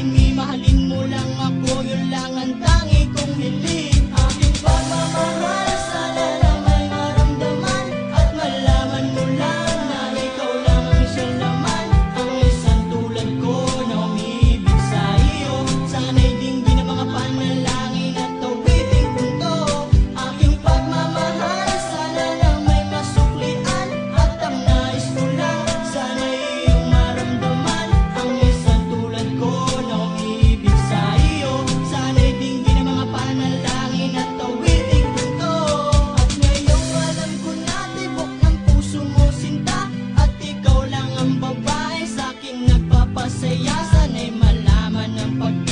akin Mimahalin mo lang ako, Papasayasan ay malaman ng pagkakas